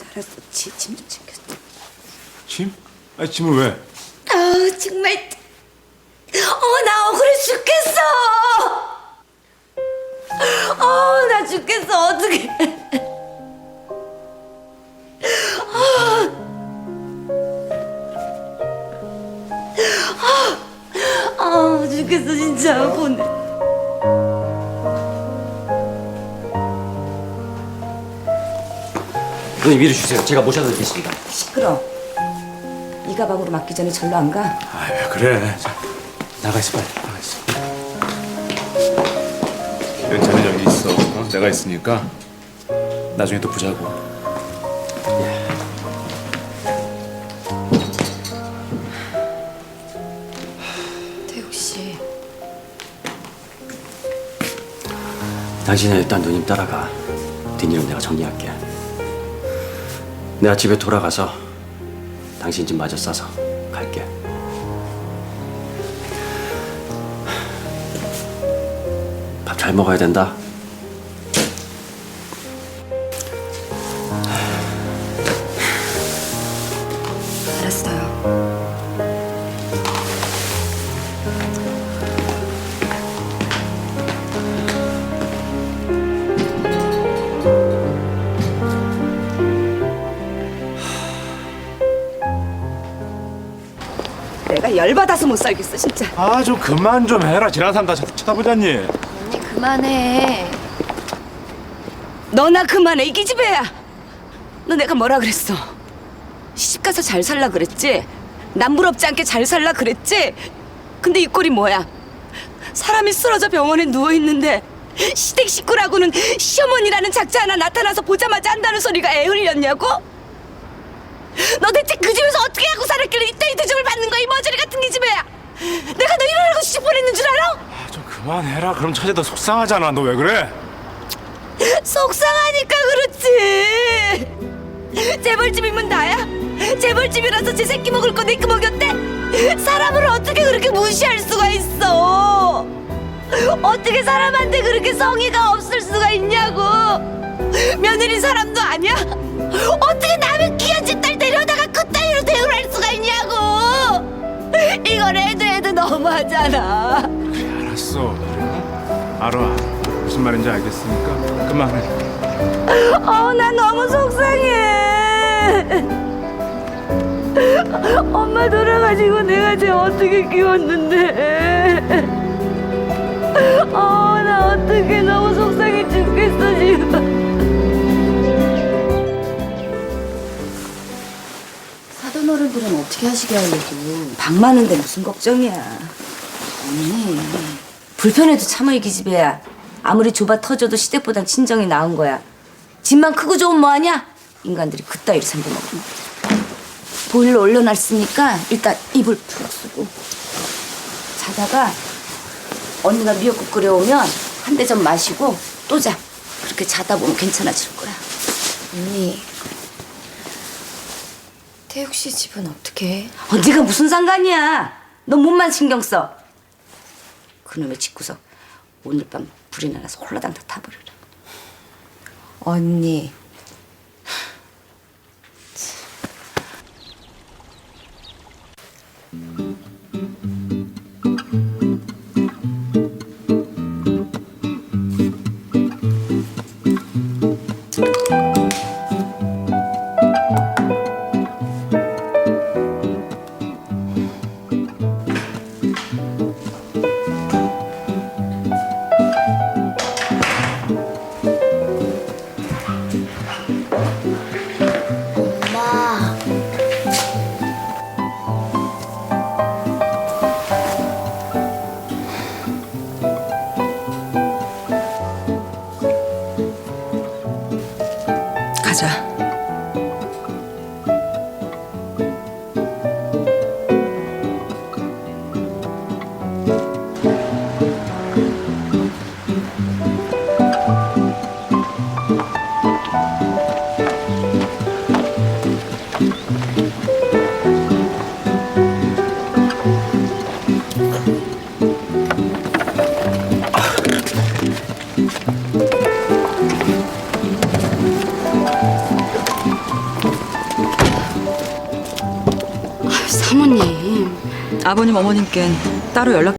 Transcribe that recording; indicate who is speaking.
Speaker 1: 알았어. 짐좀 챙겨.
Speaker 2: 짐? 아니 짐을 왜?
Speaker 1: 아 정말. 어 나 억울해 죽겠어. 어나 죽겠어 어떻게? 아 죽겠어 진짜 보 내.
Speaker 3: 누님 이리 주세요. 제가 모셔다 드리겠습니다.
Speaker 1: 시끄러. 이 가방으로 맞기 전에 절로 안 가?
Speaker 2: 아왜 그래? 자, 나가 있어 빨리 나가 있어. 연차는 여기 있어. 어? 내가 있으니까 나중에 또 보자고.
Speaker 1: 태욱 씨.
Speaker 3: 당신은 일단 누님 따라가. 뒷일은 내가 정리할게. 내가 집에 돌아가서 당신 집 마저 싸서 갈게. 밥 잘 먹어야 된다.
Speaker 1: 열받아서 못 살겠어 진짜.
Speaker 2: 아 좀 그만 좀 해라. 지난 사람 다 쳐- 쳐다보잖니.
Speaker 1: 언니 그만해. 너나 그만해 이 기집애야. 너 내가 뭐라 그랬어? 시집 가서 잘 살라 그랬지? 남부럽지 않게 잘 살라 그랬지? 근데 이 꼴이 뭐야? 사람이 쓰러져 병원에 누워 있는데 시댁 식구라고는 시어머니라는 작자 하나 나타나서 보자마자 한다는 소리가 애 흘렸냐고? 너 대체 그 집에서 어떻게 하고 살았길래 이따위 대접을 받는 거야 이 같은 기집애야? 내가 너 이러라고 시집 보냈는 줄 알아?
Speaker 2: 아, 좀 그만해라. 그럼 처제도 속상하잖아. 너 왜 그래?
Speaker 1: 속상하니까 그렇지. 재벌집이면 나야. 재벌집이라서 제 새끼 먹을 거 내끼 먹였대. 사람을 어떻게 그렇게 무시할 수가 있어? 어떻게 사람한테 그렇게 성의가 없을 수가 있냐고. 며느리 사람도 아니야? 하잖아.
Speaker 2: 그래 알았어. 그래? 알아 알아. 무슨 말인지 알겠으니까 그만해.
Speaker 1: 어, 나 너무 속상해. 엄마 돌아가시고 내가 쟤 어떻게 키웠는데. 사돈 어른들은 어떻게 하시게 하려고. 방 많은데 무슨 걱정이야. 언니. 불편해도 참아 이 기 집애야. 아무리 좁아 터져도 시댁보단 친정이 나은 거야. 집만 크고 좋으면 뭐하냐? 인간들이 그따위로 생겨먹으면. 보일러 올려놨으니까 일단 이불 푹 쓰고 자다가 언니가 미역국 끓여오면 한 대 좀 마시고 또 자. 그렇게 자다 보면 괜찮아질 거야.
Speaker 4: 언니 태욱 씨 집은 어떻게 해?
Speaker 1: 어, 네가 무슨 상관이야? 너 몸만 신경 써. 그놈의 집구석 오늘 밤 불이 나서 홀라당 다 타버려라.
Speaker 4: 언니
Speaker 1: 가자.
Speaker 5: 아버님 어머님께는 따로 연락